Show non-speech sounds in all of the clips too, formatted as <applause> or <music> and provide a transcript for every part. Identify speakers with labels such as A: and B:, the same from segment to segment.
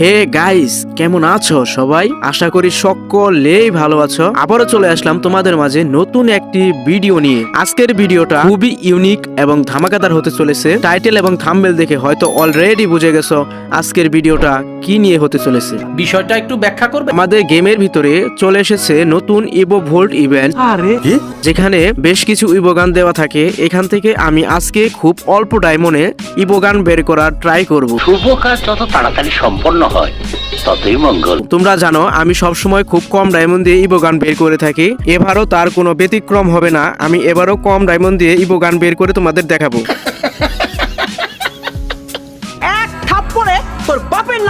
A: Hey guys কেমন আছো সবাই? আশা করি সকলেই ভালো আছো। আবারও চলে আসলাম তোমাদের মাঝে নতুন একটি ভিডিও নিয়ে। আজকের ভিডিওটা খুবই ইউনিক এবং ধামাকাদার হতে চলেছে। টাইটেল এবং থাম্বেল দেখে হয়তো অলরেডি বুঝে গেছো আজকের ভিডিওটা কি নিয়ে হতে চলেছে।
B: বিষয়টা একটু ব্যাখ্যা করবে?
A: আমাদের গেমের ভিতরে চলে এসেছে নতুন ইভো ভোল্ট ইভেন্ট
B: আরে!
A: যেখানে বেশ কিছু ইবোগান দেওয়া থাকে। এখান থেকে আমি আজকে খুব অল্প ডায়মন্ডে ইবোগান বের করার ট্রাই করব।
C: শুভ কাজ যত তাড়াতাড়ি সম্পন্ন হয় ততই মঙ্গল।
A: তোমরা জানো আমি সবসময় খুব কম ডায়মন্ড দিয়ে ইবো গান বের করে থাকি। এবারও তার কোনো ব্যতিক্রম হবে না আমি এবারও কম ডায়মন্ড দিয়ে ইবো গান বের করে তোমাদের দেখাবো। <laughs>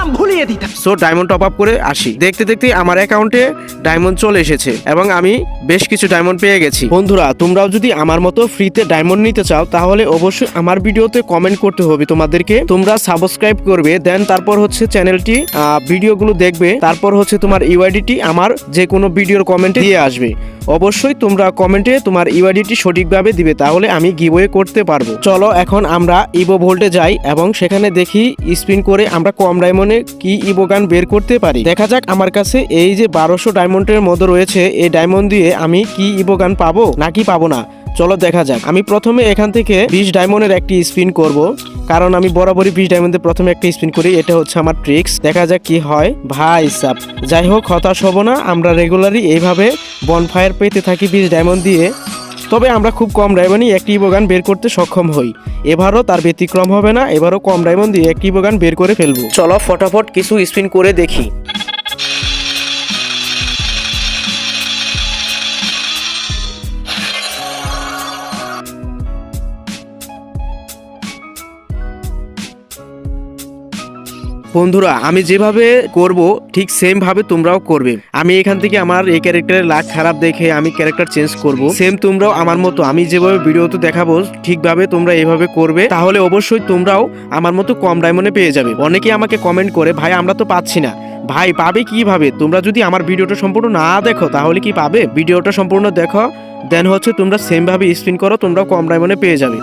D: নাম ভুলিয়ে দিতাম
A: সো ডায়মন্ড টপ আপ করে আসি। দেখতে দেখতে আমার অ্যাকাউন্টে ডায়মন্ড চলে এসেছে এবং আমি বেশ কিছু ডায়মন্ড পেয়ে গেছি। বন্ধুরা তোমরাও যদি আমার মতো ফ্রিতে ডায়মন্ড নিতে চাও তাহলে অবশ্যই আমার ভিডিওতে কমেন্ট করতে হবে তোমাদেরকে। তোমরা সাবস্ক্রাইব করবে দেন তারপর হচ্ছে চ্যানেলটি ভিডিওগুলো দেখবে তারপর হচ্ছে তোমার ইউআইডিটি আমার যে কোনো ভিডিওর কমেন্টে দিয়ে আসবে। অবশ্যই তোমরা কমেন্টে তোমার ইউআইডিটি সঠিকভাবে দিবে তাহলে আমি গিভওয়ে করতে পারব। চলো এখন আমরা ইভো ভোল্টে যাই এবং সেখানে দেখি স্পিন করে আমরা কম ডায়মন্ডে কি ইভো গান বের করতে পারি? দেখা যাক আমার কাছে এই যে বারোশো ডায়মন্ডের মধ্যে রয়েছে, এই ডায়মন্ড দিয়ে আমি কি ইভো গান পাবো? নাকি পাবো না? চলো দেখা যাক। আমি প্রথমে এখান থেকে বিশ ডায়মন্ডের একটি স্পিন করব। কারণ আমি বরাবরই বিশ ডায়মন্ডে প্রথমে একটা স্পিন করি, এটা হচ্ছে আমার ট্রিক্স। দেখা যাক কি হয়। ভাই সাপ যাই হোক, হতাশ হব না। আমরা রেগুলারই এইভাবে বনফায়ার পেতে থাকি বিশ ডায়মন্ড দিয়ে। তবে আমরা খুব কম ডায়মন্ডই একটি ইবোগান বের করতে সক্ষম হই। এবারও তার ব্যতিক্রম হবে না, এবারও কম ডায়মন্ড দিয়ে একটি ইবোগান বের করে ফেলব। চলো, ফটাফট কিছু স্পিন করে দেখি। বন্ধুরা, আমি যেভাবে করব, ঠিক সেম ভাবে তোমরাও করবে। আমি এখান থেকে আমার এই ক্যারেক্টারের লাক খারাপ দেখে আমি ক্যারেক্টার চেঞ্জ করব। সেম তোমরাও আমার মতো, আমি যেভাবে ভিডিওতে দেখাবো, ঠিকভাবে তোমরা এইভাবে করবে, তাহলে অবশ্যই তোমরাও আমার মতো কম ডায়মন্ডে পেয়ে যাবে। অনেকে আমাকে কমেন্ট করে, ভাই, আমরা তো পাচ্ছি না। ভাই, পাবে কীভাবে? তোমরা যদি আমার ভিডিওটা সম্পূর্ণ না দেখো, তাহলে কি পাবে? ভিডিওটা সম্পূর্ণ দেখো দেন হচ্ছে তোমরা সেম ভাবে স্পিন করো তোমরা কম ডায়মন্ডে পেয়ে যাবে।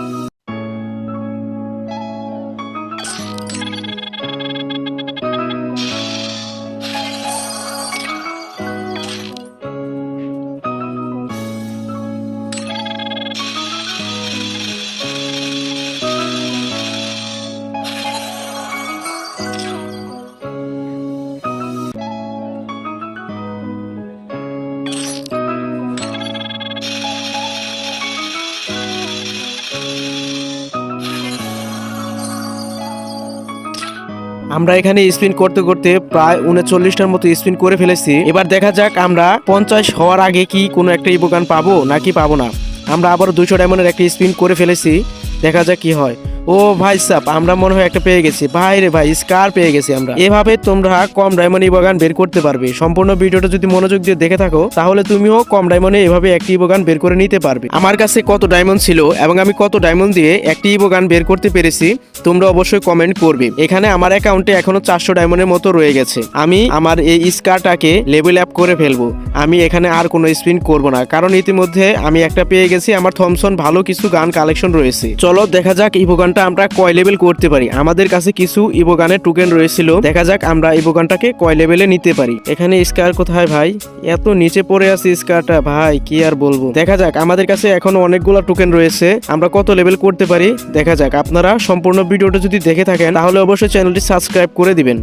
A: আমরা এখানে স্পিন করতে করতে প্রায় উনচল্লিশটার মতো স্পিন করে ফেলেছি। এবার দেখা যাক আমরা পঞ্চাশ হওয়ার আগে কি কোনো একটা ইবোকান পাবো নাকি পাবো না। আমরা আবার দুশো ডায়মন্ডের একটা স্পিন করে ফেলেছি। দেখা যাক কি হয়। ও ভাই সাপ আমরা মনে হয় একটা পেয়ে গেছি। ভাই রে ভাই, স্কার পেয়ে গেছি আমরা। এভাবে তোমরা কম ডায়মন্ড ইবোগান বের করতে পারবে। সম্পূর্ণ ভিডিওটা যদি মনোযোগ দিয়ে দেখে থাকো, তাহলে তুমিও কম ডায়মন্ডে এভাবে একটি ইবোগান বের করে নিতে পারবে। আমার কাছে কত ডায়মন্ড ছিল এবং আমি কত ডায়মন্ড দিয়ে একটি ইবোগান বের করতে পেরেছি, তোমরা অবশ্যই কমেন্ট করবে। এখানে আমার অ্যাকাউন্টে এখনও চারশো ডায়মন্ডের মতো রয়ে গেছে। আমি আমার এই স্কারটাকে লেভেল অ্যাপ করে ফেলব। আমি এখানে আর কোনো স্পিন করব না, কারণ ইতিমধ্যে আমি একটা পেয়ে গেছি, আমার থমসন ভালো কিছু গান কালেকশন রয়েছে। চলো দেখা যাক ইভোগানটা আমরা কয় লেভেল করতে পারি? আমাদের কাছে কিছু ইভোগানের টুকেন রয়েছিল। দেখা যাক আমরা ইভোগানটাকে কয় লেভেলে নিতে পারি। এখানে স্কার কোথায় ভাই? এত নিচে পড়ে আছে স্কারটা ভাই, কি আর বলব? দেখা যাক, আমাদের কাছে এখনও অনেকগুলো টুকেন রয়েছে। আমরা কত লেভেল করতে পারি? দেখা যাক, আপনারা সম্পূর্ণ ভিডিওটা যদি দেখে থাকেন, তাহলে অবশ্যই চ্যানেলটি সাবস্ক্রাইব করে দিবেন।